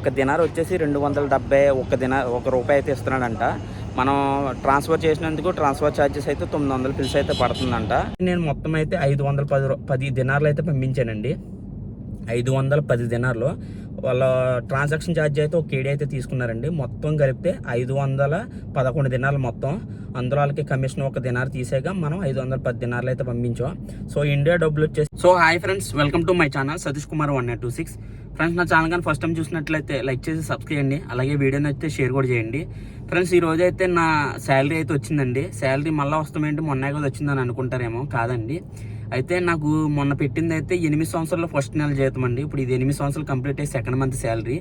ఒక దినార్ వచ్చేసి రెండు వందల డెబ్బై ఒక దినార్ ఒక రూపాయి అయితే ఇస్తున్నాడంట. మనం ట్రాన్స్ఫర్ చేసినందుకు ట్రాన్స్ఫర్ ఛార్జెస్ అయితే తొమ్మిది వందల పిల్స్ అయితే పడుతుందంట. నేను మొత్తం అయితే ఐదు వందల పది పది దినార్లు అయితే పంపించానండి. ఐదు వందల పది దినార్లు. వాళ్ళ ట్రాన్సాక్షన్ ఛార్జ్ అయితే ఒక కేడీ అయితే తీసుకున్నారండి. మొత్తం కలిపితే ఐదు వందల పదకొండు దినాలు మొత్తం. అందులో వాళ్ళకి కమిషన్ ఒక దినార్ తీసాక మనం ఐదు వందల పది దినాలు అయితే పంపించాం. సో ఇండియా డబ్బులు వచ్చేసి so hi friends welcome to my channel Satish Kumar one two six friends నా ఛానల్ కానీ ఫస్ట్ టైం చూసినట్లయితే లైక్ చేసి సబ్స్క్రైబ్ చేయండి. అలాగే వీడియో నచ్చితే షేర్ కూడా చేయండి. ఫ్రెండ్స్ ఈ రోజు అయితే నా శాలరీ అయితే వచ్చిందండి. శాలరీ మళ్ళీ వస్తామేంటి? మొన్న కదా వచ్చిందని అనుకుంటారేమో? కాదండి. అయితే నాకు మొన్న పెట్టింది అయితే ఎనిమిది సంవత్సరాలు ఫస్ట్ నెల జీతం అండి. ఇప్పుడు ఇది ఎనిమిది సంవత్సరాలు కంప్లీట్ అయ్యి సెకండ్ మంత్ శాలరీ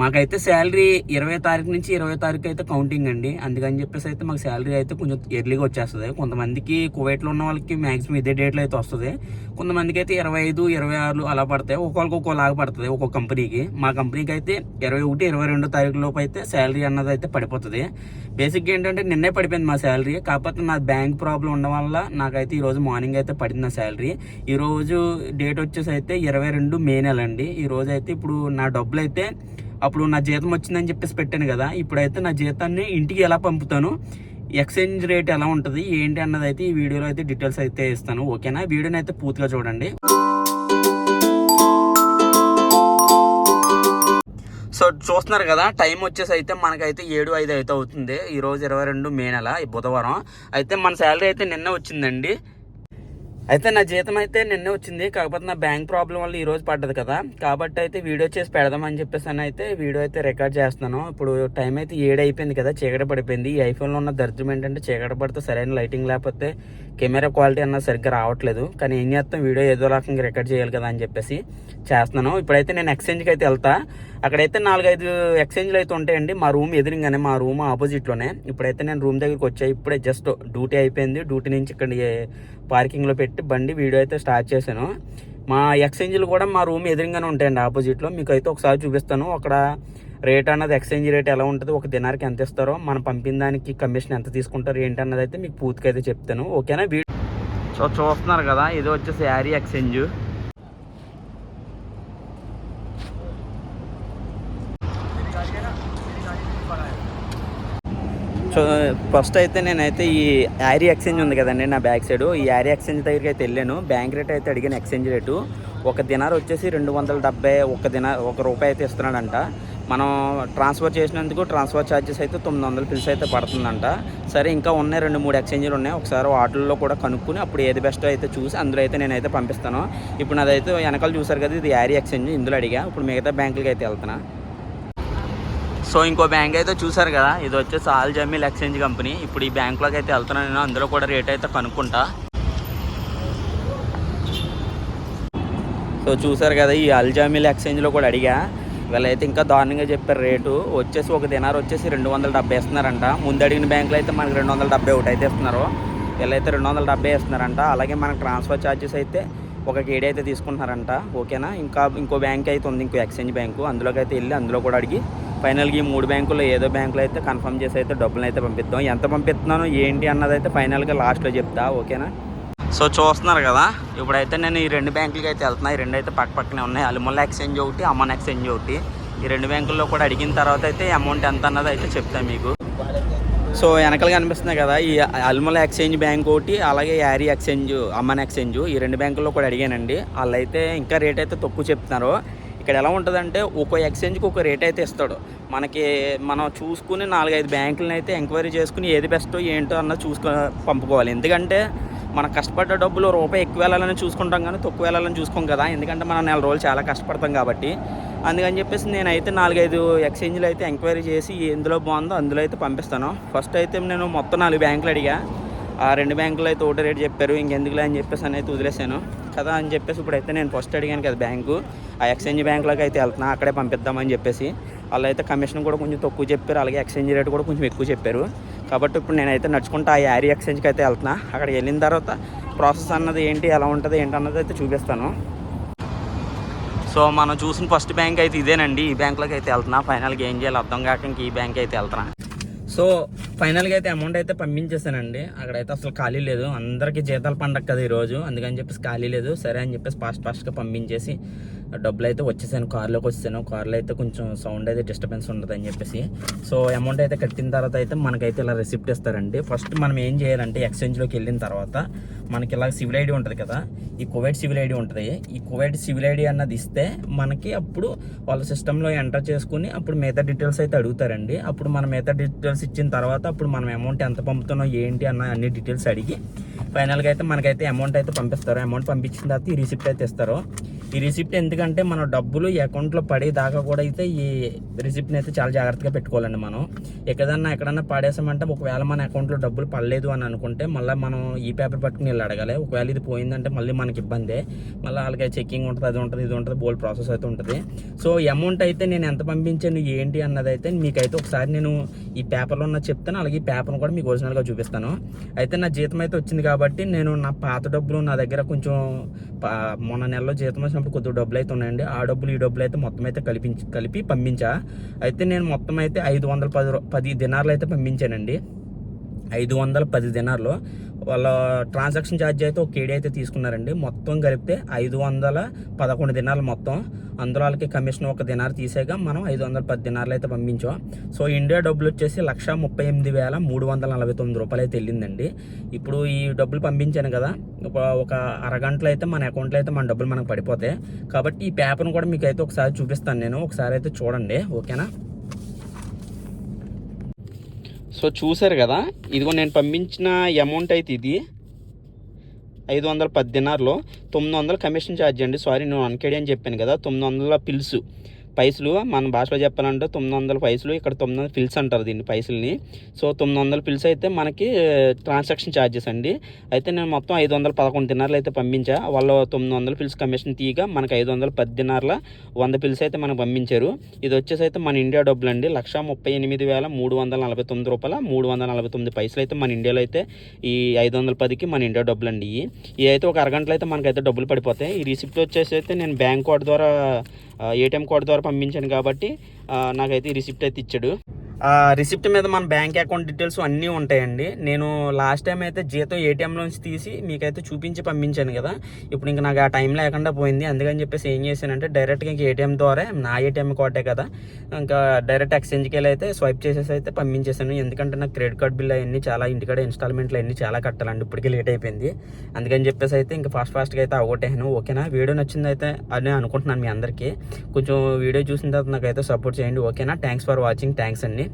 మాకైతే శాలరీ ఇరవై తారీఖు నుంచి ఇరవై తారీఖు అయితే కౌంటింగ్ అండి. అందుకని చెప్పేసి అయితే మాకు శాలరీ అయితే కొంచెం ఎర్లీగా వచ్చేస్తుంది. కొంతమందికి కువైట్లో ఉన్న వాళ్ళకి మ్యాక్సిమం ఇదే డేట్లో అయితే వస్తుంది. కొంతమందికి అయితే ఇరవై ఐదు ఇరవై ఆరు అలా పడతాయి. ఒక్కొక్కరికి ఒక్కోలాగా పడుతుంది ఒక్కొక్క కంపెనీకి మా కంపెనీకి అయితే ఇరవై ఒకటి ఇరవై రెండు తారీఖు లోపు అయితే శాలరీ అన్నది అయితే పడిపోతుంది. బేసిక్గా ఏంటంటే నిన్నే పడిపోయింది మా శాలరీ. కాకపోతే నా బ్యాంక్ ప్రాబ్లం ఉండడం వల్ల నాకైతే ఈరోజు మార్నింగ్ అయితే పడింది నా శాలరీ. ఈరోజు డేట్ వచ్చేసి అయితే ఇరవై రెండు మే నెల అండి. ఈ రోజు అయితే ఇప్పుడు నా డబ్బులు అయితే అప్పుడు నా జీతం వచ్చిందని చెప్పేసి పెట్టాను కదా ఇప్పుడైతే నా జీతాన్ని ఇంటికి ఎలా పంపుతాను? ఎక్స్చేంజ్ రేట్ ఎలా ఉంటుంది? ఏంటి అన్నది అయితే ఈ వీడియోలో అయితే డీటెయిల్స్ అయితే ఇస్తాను. ఓకేనా? వీడియోని అయితే పూర్తిగా చూడండి. సో చూస్తున్నారు కదా టైం వచ్చేసి అయితే మనకైతే ఏడు ఐదు అయితే అవుతుంది. ఈరోజు ఇరవై రెండు మే నెల ఈ బుధవారం. అయితే మన శాలరీ అయితే నిన్న వచ్చిందండి. అయితే నా జీతం అయితే నిన్నే వచ్చింది కాకపోతే నా బ్యాంక్ ప్రాబ్లం వల్ల ఈరోజు పడ్డది కదా. కాబట్టి అయితే వీడియో చేసి పెడదామని చెప్పేసి అని అయితే వీడియో అయితే రికార్డ్ చేస్తున్నాను. ఇప్పుడు టైం అయితే ఏడు అయిపోయింది కదా చీకట పడిపోయింది. ఈ ఐఫోన్లో ఉన్న దరిద్రం ఏంటంటే చీకట పడితే సరైన లైటింగ్ లేకపోతే కెమెరా క్వాలిటీ అన్న సరిగ్గా రావట్లేదు. కానీ ఏం చేస్తాం? వీడియో ఏదో రకంగా రికార్డ్ చేయాలి కదా అని చెప్పేసి చేస్తున్నాను. ఇప్పుడైతే నేను ఎక్స్చేంజ్కి అయితే వెళ్తా. అక్కడైతే నాలుగైదు ఎక్స్చేంజ్లు అయితే ఉంటాయండి. మా రూమ్ ఎదురుగానే మా రూమ్ ఆపోజిట్లోనే. ఇప్పుడైతే నేను రూమ్ దగ్గరికి వచ్చాయి ఇప్పుడే జస్ట్ డ్యూటీ అయిపోయింది. డ్యూటీ నుంచి ఇక్కడ పార్కింగ్లో పెట్టి బండి వీడియో అయితే స్టార్ట్ చేశాను. మా ఎక్స్చేంజ్లు కూడా మా రూమ్ ఎదురుగానే ఉంటాయండి ఆపోజిట్లో. మీకు అయితే ఒకసారి చూపిస్తాను. అక్కడ రేట్ అన్నది ఎక్స్చేంజ్ రేట్ ఎలా ఉంటుంది ఒక దినానికి ఎంత ఇస్తారో మనం పంపిన దానికి కమిషన్ ఎంత తీసుకుంటారు ఏంటి అన్నది అయితే మీకు పూర్తిగా అయితే చెప్తాను. ఓకేనా? సో చూస్తున్నారు కదా ఇది వచ్చేసి యారీ ఎక్స్చేంజ్ సో ఫస్ట్ అయితే నేనైతే ఈ యారీ ఎక్స్చేంజ్ ఉంది కదండి నా బ్యాక్ సైడ్ ఈ యారీ ఎక్స్చేంజ్ దగ్గరికి అయితే వెళ్ళాను. బ్యాంక్ రేట్ అయితే అడిగిన ఎక్స్చేంజ్ రేటు ఒక దినార్ వచ్చేసి రెండు వందల డెబ్బై ఒక దిన ఒక రూపాయి అయితే ఇస్తున్నాడంట. మనం ట్రాన్స్ఫర్ చేసినందుకు ట్రాన్స్ఫర్ ఛార్జెస్ అయితే తొమ్మిది వందల ఫిల్స్ అయితే పడుతుందంట. సరే ఇంకా ఉన్నాయి రెండు మూడు ఎక్స్చేంజ్లు ఉన్నాయి. ఒకసారి వాటిల్లో కూడా కనుక్కుని అప్పుడు ఏది బెస్ట్ అయితే చూసి అందులో అయితే నేనైతే పంపిస్తాను. ఇప్పుడు నాదైతే వెనకాల చూసారు కదా ఇది యారీ ఎక్స్చేంజ్ ఇందులో అడిగా. ఇప్పుడు మిగతా బ్యాంకులకి అయితే వెళ్తున్నా. సో ఇంకో బ్యాంక్ అయితే చూసారు కదా ఇది వచ్చేసి ఆల్ జమీల్ ఎక్స్చేంజ్ కంపెనీ ఇప్పుడు ఈ బ్యాంకులోకి అయితే వెళ్తున్నాను నేను. అందులో కూడా రేట్ అయితే కనుక్కుంటా. సో చూసారు కదా ఈ అల్జామిల్ ఎక్స్చేంజ్లో కూడా అడిగా. వీళ్ళైతే ఇంకా దారుణంగా చెప్పారు. రేటు వచ్చేసి ఒక దినార్ వచ్చేసి రెండు వందల డెబ్బై ఇస్తున్నారంట ముందు అడిగిన బ్యాంకులో అయితే మనకి రెండు వందల డెబ్బై ఒకటి అయితే ఇస్తున్నారు వీళ్ళైతే రెండు వందల డెబ్బై ఇస్తున్నారంట అలాగే మనకు ట్రాన్స్ఫర్ ఛార్జెస్ అయితే ఒక కేడీ అయితే తీసుకుంటున్నారంట. ఓకేనా? ఇంకా ఇంకో బ్యాంక్ అయితే ఉంది. ఇంకో ఎక్స్చేంజ్ బ్యాంకు. అందులోకి అయితే వెళ్ళి అందులో కూడా అడిగి ఫైనల్గా ఈ మూడు బ్యాంకుల్లో ఏదో బ్యాంకులో అయితే కన్ఫర్మ్ చేసి అయితే డబ్బులు అయితే పంపిద్దాం. ఎంత పంపిస్తున్నాను ఏంటి అన్నది అయితే ఫైనల్గా లాస్ట్లో చెప్తా. ఓకేనా? సో చూస్తున్నారు కదా ఇప్పుడైతే నేను ఈ రెండు బ్యాంకులకి అయితే వెళ్తున్నా. ఈ రెండు అయితే పక్క పక్కనే ఉన్నాయి. అలిముల్లా ఎక్స్చేంజ్ ఒకటి అమ్మన్ ఎక్స్చేంజ్ ఒకటి. ఈ రెండు బ్యాంకుల్లో కూడా అడిగిన తర్వాత అయితే అమౌంట్ ఎంత అన్నది అయితే చెప్తాను మీకు. సో వెనకాల కనిపిస్తున్నాయి కదా ఈ అల్మల ఎక్స్చేంజ్ బ్యాంక్ ఒకటి అలాగే యారీ ఎక్స్చేంజ్ అమ్మన్ ఎక్స్చేంజ్ ఈ రెండు బ్యాంకుల్లో కూడా అడిగానండి. వాళ్ళు అయితే ఇంకా రేట్ అయితే తక్కువ చెప్తున్నారు. ఇక్కడ ఎలా ఉంటుందంటే ఒక్కో ఎక్స్చేంజ్కి ఒక రేట్ అయితే ఇస్తాడు. మనకి మనం చూసుకుని నాలుగైదు బ్యాంకులను అయితే ఎంక్వైరీ చేసుకుని ఏది బెస్టో ఏంటో అన్నది చూసుకొని పంపుకోవాలి. ఎందుకంటే మనం కష్టపడ్డ డబ్బులు రూపాయి ఎక్కువ వెళ్ళాలని చూసుకుంటాం కానీ తక్కువ వెళ్ళాలని చూసుకోం కదా. ఎందుకంటే మనం నెల రోజులు చాలా కష్టపడతాం కాబట్టి. అందుకని చెప్పేసి నేనైతే నాలుగైదు ఎక్స్చేంజ్లు అయితే ఎంక్వైరీ చేసి ఎందులో బాగుందో అందులో అయితే పంపిస్తాను. ఫస్ట్ అయితే నేను మొత్తం నాలుగు బ్యాంకులు అడిగా. ఆ రెండు బ్యాంకులు అయితే ఒకటి రేట్ చెప్పారు. ఇంకెందుకులే అని చెప్పేసి అని అయితే వదిలేశాను. కదా అని చెప్పేసి ఇప్పుడైతే నేను ఫస్ట్ అడిగాను కదా బ్యాంకు. ఆ ఎక్స్చేంజ్ బ్యాంకులోకి అయితే వెళ్తున్నా. అక్కడే పంపిద్దామని చెప్పేసి. వాళ్ళు అయితే కమిషన్ కూడా కొంచెం తక్కువ చెప్పారు. అలాగే ఎక్స్చేంజ్ రేట్ కూడా కొంచెం ఎక్కువ చెప్పారు. కాబట్టి ఇప్పుడు నేనైతే నడుచుకుంటా ఆ యారీ ఎక్స్చేంజ్కి అయితే వెళ్తున్నా. అక్కడికి వెళ్ళిన తర్వాత ప్రాసెస్ అన్నది ఏంటి ఎలా ఉంటుంది ఏంటి అన్నది అయితే చూపిస్తాను. సో మనం చూసిన ఫస్ట్ బ్యాంక్ అయితే ఇదేనండి. ఈ బ్యాంక్లోకి అయితే వెళ్తున్నా. ఫైనల్గా ఏం చేయాలి అర్థం కాక ఇంక ఈ బ్యాంక్ అయితే వెళ్తున్నా. సో ఫైనల్గా అయితే అమౌంట్ అయితే పంపించేసానండి అక్కడైతే అసలు ఖాళీ లేదు. అందరికీ జీతాలు పండగ కదా ఈరోజు. అందుకని చెప్పేసి ఖాళీ లేదు. సరే అని చెప్పేసి ఫాస్ట్ ఫాస్ట్గా పంపించేసి డబ్బులు అయితే వచ్చేసాను. కార్లోకి వచ్చేసాను. కార్లో అయితే కొంచెం సౌండ్ అయితే డిస్టర్బెన్స్ ఉండదు అని చెప్పేసి. సో అమౌంట్ అయితే కట్టిన తర్వాత అయితే మనకైతే ఇలా రిసిప్ట్ ఇస్తారండి. ఫస్ట్ మనం ఏం చేయాలంటే ఎక్స్చేంజ్లోకి వెళ్ళిన తర్వాత మనకి ఇలా సివిల్ ఐడి ఉంటుంది కదా. ఈ కోవిడ్ సివిల్ ఐడి ఉంటుంది. ఈ కోవిడ్ సివిల్ ఐడి అన్నది ఇస్తే మనకి అప్పుడు వాళ్ళ సిస్టంలో ఎంటర్ చేసుకుని అప్పుడు మిగతా డీటెయిల్స్ అయితే అడుగుతారండి. అప్పుడు మన మిగతా డీటెయిల్స్ ఇచ్చిన తర్వాత అప్పుడు మనం అమౌంట్ ఎంత పంపుతున్నాం ఏంటి అన్న అన్ని డీటెయిల్స్ అడిగి ఫైనల్గా అయితే మనకైతే అమౌంట్ అయితే పంపిస్తారు. అమౌంట్ పంపించిన తర్వాత ఈ రిసిప్ట్ అయితే ఇస్తారు. ఈ రిసిప్ట్ ఎందుకంటే మన డబ్బులు అకౌంట్లో పడేదాకా కూడా అయితే ఈ రిసిప్ట్ని అయితే చాలా జాగ్రత్తగా పెట్టుకోవాలండి మనం. ఎక్కడన్నా ఎక్కడన్నా పడేసామంటే ఒకవేళ మన అకౌంట్లో డబ్బులు పడలేదు అని అనుకుంటే మళ్ళీ మనం ఈ పేపర్ పట్టుకుని వెళ్ళి అడగాలి. ఒకవేళ ఇది పోయిందంటే మళ్ళీ మనకి ఇబ్బందే. మళ్ళీ అలాగే చెక్కింగ్ ఉంటుంది అది ఉంటుంది ఇది ఉంటుంది బోల్ ప్రాసెస్ అయితే ఉంటుంది. సో అమౌంట్ అయితే నేను ఎంత పంపించాను ఏంటి అన్నది అయితే మీకైతే ఒకసారి నేను ఈ పేపర్లో ఉన్న చెప్తాను అలాగే ఈ పేపర్ను కూడా మీకు ఒరిజినల్గా చూపిస్తాను. అయితే నా జీతం అయితే వచ్చింది కాబట్టి నేను నా పాత డబ్బులు నా దగ్గర కొంచెం పా- మొన్న నెలలో జీతం చేసినప్పుడు కొద్దిగా డబ్బులు అయితే ఉన్నాయండి. ఆ డబ్బులు ఈ డబ్బులు అయితే మొత్తం అయితే కలిపి కలిపి పంపించా. అయితే నేను మొత్తం అయితే ఐదు వందల పది పది దినార్లు అయితే పంపించానండి. ఐదు వందల పది దినార్లు. వాళ్ళ ట్రాన్సాక్షన్ ఛార్జ్ అయితే ఒక కేడీ అయితే తీసుకున్నారండి. మొత్తం కలిపితే ఐదు వందల పదకొండు దినాలు మొత్తం. అందులో వాళ్ళకి కమిషన్ ఒక దినారు తీసాక మనం ఐదు వందల పది దినాలు అయితే పంపించాం. సో ఇండియా డబ్బులు వచ్చేసి లక్ష ముప్పై ఎనిమిది వేల మూడు వందల నలభై తొమ్మిది రూపాయలు అయితే వెళ్ళిందండి. ఇప్పుడు ఈ డబ్బులు పంపించాను కదా ఒక ఒక అరగంటలో అయితే మన అకౌంట్లో అయితే మన డబ్బులు మనకు పడిపోతాయి. కాబట్టి ఈ పేపర్ను కూడా మీకు అయితే ఒకసారి చూపిస్తాను నేను. ఒకసారి అయితే చూడండి. ఓకేనా? సో చూసారు కదా? ఇదిగో నేను పంపించిన అమౌంట్ అయితే ఇది. ఐదు వందల పది తొమ్మిది వందల కమిషన్ ఛార్జ్ అండి. సారీ నేను అన్కేడి అని చెప్పాను కదా. తొమ్మిది వందల పిలుసు పైసలు మన భాషలో చెప్పాలంటే తొమ్మిది వందల పైసలు ఇక్కడ తొమ్మిది వందల పిల్స్ అంటారు దీన్ని పైసల్ని. సో తొమ్మిది వందల పిల్స్ అయితే మనకి ట్రాన్సాక్షన్ ఛార్జెస్ అండి. అయితే నేను మొత్తం ఐదు వందల పదకొండు దినార్లు అయితే పంపించా. వాళ్ళు తొమ్మిది వందల పిల్స్ కమిషన్ తీయగా మనకి ఐదు వందల పది దినార్ల వంద పిల్స్ అయితే మనకు పంపించారు. ఇది వచ్చేసి అయితే మన ఇండియా డబ్బులు అండి. లక్ష ముప్పై ఎనిమిది వేల మూడు వందల నలభై తొమ్మిది రూపాయల మూడు వందల నలభై తొమ్మిది పైసలు అయితే మన ఇండియాలో అయితే ఈ ఐదు వందల పదికి మన ఇండియా డబ్బులు అండి ఇవి. ఇవి అయితే ఒక అరగంటలో అయితే మనకైతే డబ్బులు పడిపోతాయి. ఈ రిసిప్ట్ వచ్చేసి అయితే నేను బ్యాంక్ కోడ్ ద్వారా ఏటీఎం కోడ్ ద్వారా పంపించాను కాబట్టి నాకైతే ఈ రిసిప్ట్ అయితే ఇచ్చాడు. రిసిప్ట్ మీద మన బ్యాంక్ అకౌంట్ డీటెయిల్స్ అన్నీ ఉంటాయండి. నేను లాస్ట్ టైం అయితే జీతం ఏటీఎంలోంచి తీసి మీకైతే చూపించి పంపించాను కదా. ఇప్పుడు ఇంకా నాకు ఆ టైం లేకుండా పోయింది. అందుకని చెప్పేసి ఏం చేశానంటే డైరెక్ట్గా ఇంక ఏటీఎం ద్వారా నా ఏటీఎం కోటే కదా. ఇంకా డైరెక్ట్ ఎక్స్చేంజ్కి వెళ్ళి అయితే స్వైప్ చేసేసి అయితే పంపించేశాను. ఎందుకంటే నాకు క్రెడిట్ కార్డ్ బిల్ అవన్నీ చాలా ఇంటికాడ ఇన్స్టాల్మెంట్లు అన్నీ చాలా కట్టాలండి. ఇప్పటికే లేట్ అయిపోయింది. అందుకని చెప్పేసి అయితే ఇంకా ఫాస్ట్ ఫాస్ట్గా అయితే అవగొట్టాను ఓకేనా? వీడియో నచ్చింది అయితే అని అనుకుంటున్నాను మీ అందరికీ. కొంచెం వీడియో చూసిన తర్వాత నాకైతే సపోర్ట్ చేయండి. ఓకేనా? Thanks for watching. థ్యాంక్స్ అండి.